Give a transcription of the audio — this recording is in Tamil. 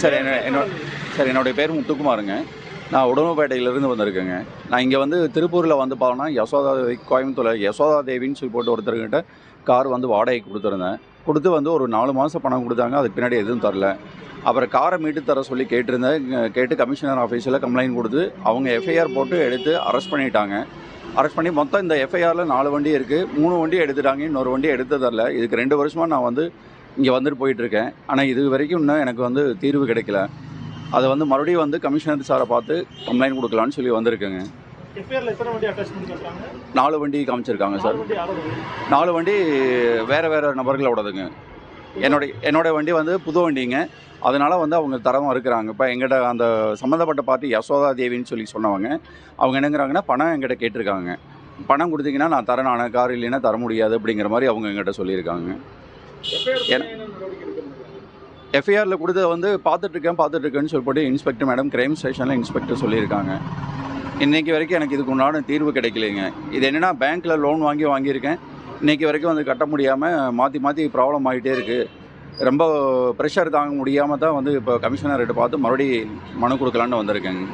சார் என்ன என்னோட சார் என்னுடைய பேர் முத்துக்குமாருங்க. நான் உடம்புப்பேட்டையிலேருந்து வந்திருக்கேங்க. நான் இங்கே வந்து திருப்பூரில் வந்து பார்த்தோன்னா யசோதா தேவி கோயம்புத்தூர் யசோதா தேவின்னு சொல்லி போட்டு ஒருத்தர்கிட்ட கார் வந்து வாடகைக்கு கொடுத்துருந்தேன். கொடுத்து வந்து ஒரு நாலு மாதம் பணம் கொடுத்தாங்க. அதுக்கு பின்னாடி எதுவும் தரல. அப்புறம் காரை மீட்டு தர சொல்லி கேட்டிருந்தேன். கேட்டு கமிஷனர் ஆஃபீஸில் கம்ப்ளைண்ட் கொடுத்து அவங்க எஃப்ஐஆர் போட்டு எடுத்து அரெஸ்ட் பண்ணிட்டாங்க. அரெஸ்ட் பண்ணி மொத்தம் இந்த எஃப்ஐஆரில் நாலு வண்டி இருக்குது மூணு வண்டி எடுத்துட்டாங்க. இன்னொரு வண்டி எடுத்து தரல. இதுக்கு ரெண்டு வருஷமாக நான் வந்து இங்கே வந்துட்டு போயிட்டுருக்கேன். ஆனால் இது வரைக்கும் இன்னும் எனக்கு வந்து தீர்வு கிடைக்கல. அதை வந்து மறுபடியும் வந்து கமிஷனர் சாரை பார்த்து கம்ப்ளைண்ட் கொடுக்கலான்னு சொல்லி வந்திருக்கேங்க. நாலு வண்டி காமிச்சிருக்காங்க சார். நாலு வண்டி வேறு வேறு நபர்களோடதுங்க. என்னோட என்னோட வண்டி வந்து புது வண்டிங்க. அதனால் வந்து அவங்க தரமாக இருக்கிறாங்க இப்போ எங்கிட்ட அந்த சம்மந்தப்பட்ட பார்ட்டி யசோதா தேவின்னு சொல்லி சொன்னவங்க அவங்க என்னங்கிறாங்கன்னா பணம் எங்கிட்ட கேட்டிருக்காங்க. பணம் கொடுத்தீங்கன்னா நான் தரேன். நான் கார் இல்லைன்னா தர முடியாது. அப்படிங்கிற மாதிரி அவங்க எங்கிட்ட சொல்லியிருக்காங்க. எஃப்ஐஆரில் கொடுத்தத வந்து பார்த்துட்ருக்கேன் பார்த்துட்ருக்கேன்னு சொல்லிட்டு இன்ஸ்பெக்டர் மேடம் கிரைம் ஸ்டேஷனில் இன்ஸ்பெக்டர் சொல்லியிருக்காங்க. இன்றைக்கி வரைக்கும் எனக்கு இதுக்கு உண்டான தீர்வு கிடைக்கலைங்க. இது என்னென்னா பேங்க்கில் லோன் வாங்கி வாங்கியிருக்கேன். இன்றைக்கி வரைக்கும் வந்து கட்ட முடியாமல் மாற்றி மாற்றி ப்ராப்ளம் ஆகிட்டே இருக்குது ரொம்ப ப்ரெஷர் தாங்க முடியாமல் தான் வந்து இப்போ கமிஷனர்கிட்ட பார்த்து மறுபடியும் மனு கொடுக்கலான்னு வந்திருக்கேங்க.